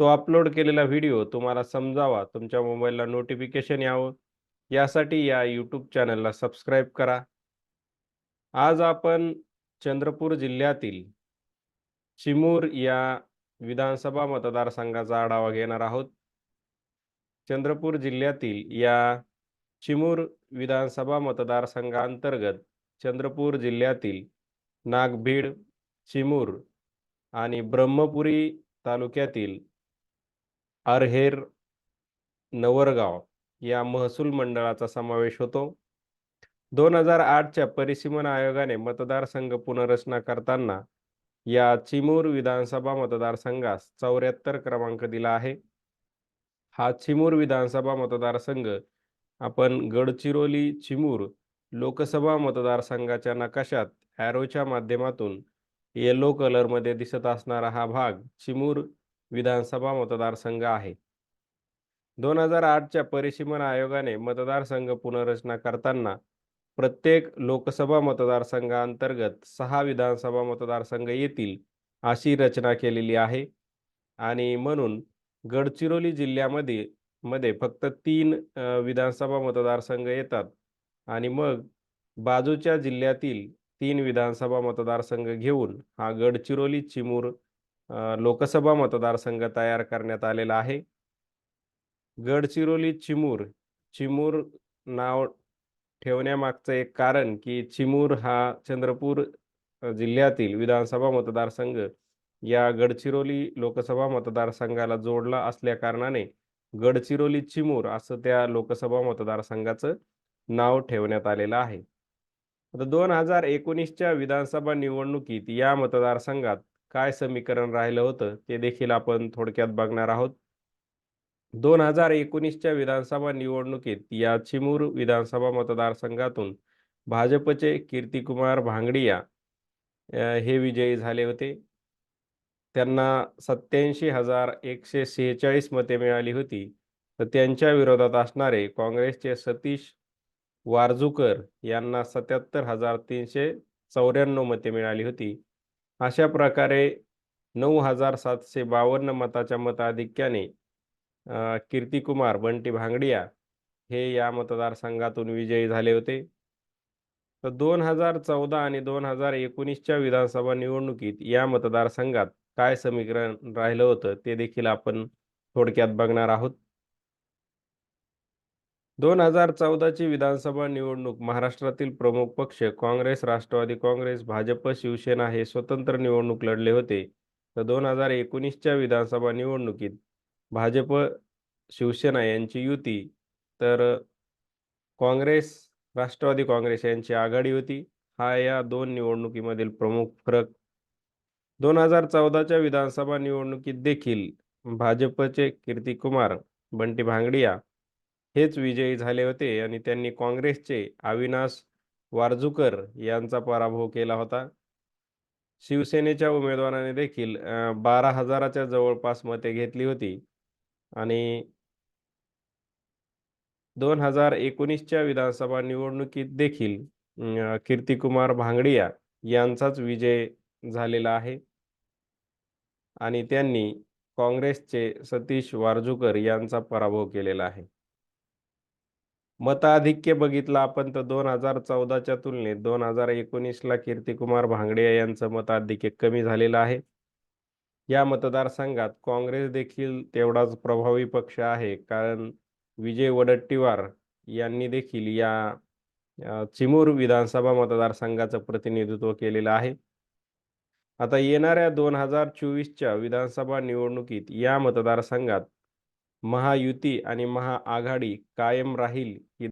तो अपलोड केलेला व्हिडिओ तुम्हाला समजावा तुमच्या मोबाईलला नोटिफिकेशन यावं. यासाठी या यूट्यूब चॅनलला सबस्क्राईब करा. आज आपण चंद्रपूर जिल्ह्यातील चिमूर या विधानसभा मतदारसंघाचा आढावा घेणार आहोत. चंद्रपूर जिल्ह्यातील या चिमूर विधानसभा मतदारसंघांतर्गत चंद्रपूर जिल्ह्यातील नागभीड चिमूर आणि ब्रह्मपुरी तालुक्यातील अरहेर नवरगाव या महसूल मंडळाचा समावेश होतो. दोन हजार आठच्या परिसीमन आयोगाने मतदारसंघ पुनर्रचना करताना या चिमूर विधानसभा मतदारसंघास चौऱ्याहत्तर क्रमांक दिला आहे. हा चिमूर विधानसभा मतदारसंघ आपण गडचिरोली चिमूर लोकसभा मतदारसंघाच्या नकाशात ॲरोच्या माध्यमातून येलो कलरमध्ये दिसत असणारा हा भाग चिमूर विधानसभा मतदारसंघ आहे. दोन हजार आठच्या परिसीमन आयोगाने मतदारसंघ पुनर्रचना करताना प्रत्येक लोकसभा मतदारसंघांतर्गत सहा विधानसभा मतदारसंघ येतील अशी रचना केलेली आहे. आणि म्हणून गडचिरोली जिल्ह्यामध्ये मध्ये फक्त तीन विधानसभा मतदारसंघ येतात. आणि मग बाजूच्या जिल्ह्यातील तीन विधानसभा मतदारसंघ घेऊन हा गडचिरोली चिमूर लोकसभा मतदारसंघ तयार करण्यात आलेला आहे. गडचिरोली चिमूर चिमूर नाव ठेवण्यामागचं एक कारण की चिमूर हा चंद्रपूर जिल्ह्यातील विधानसभा मतदारसंघ या गडचिरोली लोकसभा मतदारसंघाला जोडला असल्या कारणाने गडचिरोली चिमूर असं त्या लोकसभा मतदारसंघाचं नाव ठेवण्यात आलेलं आहे. आता दोन हजार एकोणीसच्या विधानसभा निवडणुकीत या मतदारसंघात काय समीकरण राहिलं होतं ते देखील आपण थोडक्यात बघणार आहोत. दोन हजार एकोणीसच्या विधानसभा निवडणुकीत या चिमूर विधानसभा मतदारसंघातून भाजपचे कीर्तिकुमार भांगडिया हे विजयी झाले होते. त्यांना सत्याऐंशी हजार एकशे सेहेचाळीस मते मिळाली होती. तर त्यांच्या विरोधात असणारे काँग्रेसचे सतीश वारजूकर यांना सत्याहत्तर हजार तीनशे चौऱ्याण्णव मते मिळाली होती. अशा प्रकारे नऊ हजार सातशे बावन्न मताच्या मताधिक्याने कीर्तिकुमार बंटी भांगडिया हे या मतदारसंघातून विजयी झाले होते. तर दोन हजार चौदा आणि दोन हजार एकोणीसच्या विधानसभा निवडणुकीत या मतदारसंघात काय समीकरण राहिलं होतं ते देखील आपण थोडक्यात बघणार आहोत. दोन हजार चौदाची विधानसभा निवडणूक महाराष्ट्रातील प्रमुख पक्ष काँग्रेस राष्ट्रवादी काँग्रेस भाजप शिवसेना हे स्वतंत्र निवडणूक लढले होते. तर दोन हजार एकोणीसच्या विधानसभा निवडणुकीत भाजप शिवसेना यांची युती. तर काँग्रेस राष्ट्रवादी काँग्रेस यांची आघाडी होती. हा या दोन निवडणुकीमधील प्रमुख फरक. दोन हजार चौदाच्या विधानसभा निवडणुकीत देखील भाजपचे कीर्तिकुमार बंटी भांगडिया हेच विजयी झाले होते आणि त्यांनी काँग्रेसचे अविनाश वारजुकर यांचा पराभव केला होता. शिवसेनेच्या उमेदवाराने देखील बारा हजाराच्या जवळपास मते घेतली होती आणि दोन हजार एकोणीसच्या विधानसभा निवडणुकीत देखील कीर्तिकुमार भांगडिया यांचाच विजय झालेला आहे. आणि त्यांनी काँग्रेसचे सतीश वारजुकर यांचा पराभव केलेला आहे. मताधिक्य बघितलं आपण तर दोन हजार चौदाच्या तुलनेत दोन हजार एकोणीसला कीर्तिकुमार भांगडिया यांचं मताधिक्य कमी झालेलं आहे. या मतदारसंघात काँग्रेस देखील तेवढाच प्रभावी पक्ष आहे कारण विजय वडट्टीवार यांनी देखील या चिमूर विधानसभा मतदारसंघाचं प्रतिनिधित्व केलेलं आहे. आता येणाऱ्या दोन हजार चोवीसच्या विधानसभा निवडणुकीत या मतदारसंघात महायुती आणि महाआघाडी कायम राहील ही